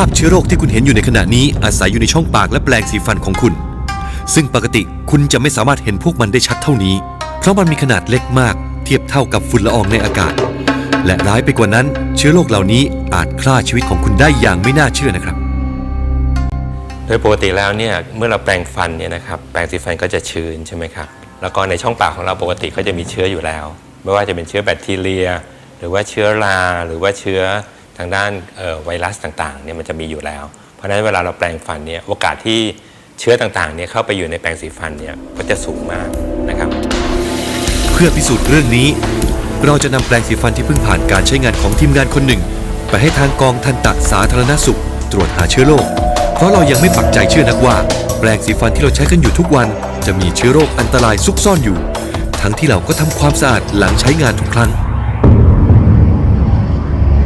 าพเชื้อโรคที่คุณเห็นอยู่ในขณะนี้อาศัยอยู่ในช่องปากและแปลงสีฟันของคุณ ซึ่งปกติคุณจะไม่สามารถเห็นพวกมันได้ชัดเท่านี้ เพราะมันมีขนาดเล็กมาก เทียบเท่ากับฝุ่นละอองในอากาศ และร้ายไปกว่านั้น เชื้อโรคเหล่านี้อาจฆ่าชีวิตของคุณได้อย่างไม่น่าเชื่อนะครับ โดยปกติแล้วเนี่ยเมื่อเราแปรงฟันเนี่ยนะครับแปรงสีฟันก็จะชื้นใช่ไหมครับแล้วก็ในช่องปากของเราปกติก็จะมีเชื้ออยู่แล้ว ไม่ว่าจะเป็นเชื้อแบคทีเรีย หรือว่าเชื้อราหรือว่าเชื้อ ทางด้านไวรัสต่างๆเนี่ยมันจะมีอยู่แล้ว เพราะฉะนั้นเวลาเราแปรงฟันเนี่ยโอกาสที่เชื้อต่างๆเนี่ยเข้าไปอยู่ในแปรงสีฟันเนี่ยก็จะสูงมากนะครับ เพื่อพิสูจน์เรื่องนี้ เราจะนำแปลงสีฟันที่เพิ่งผ่านการใช้งานของทีมงานคนหนึ่ง ไปให้ทางกองทันตะสาธารณสุข ตรวจหาเชื้อโรคเพราะเรายังไม่ปักใจเชื่อนักว่า แปลงสีฟันที่เราใช้กันอยู่ทุกวัน จะมีเชื้อโรคอันตรายซุกซ่อนอยู่ ทั้งที่เราก็ทำความสะอาดหลังใช้งานทุกครั้ง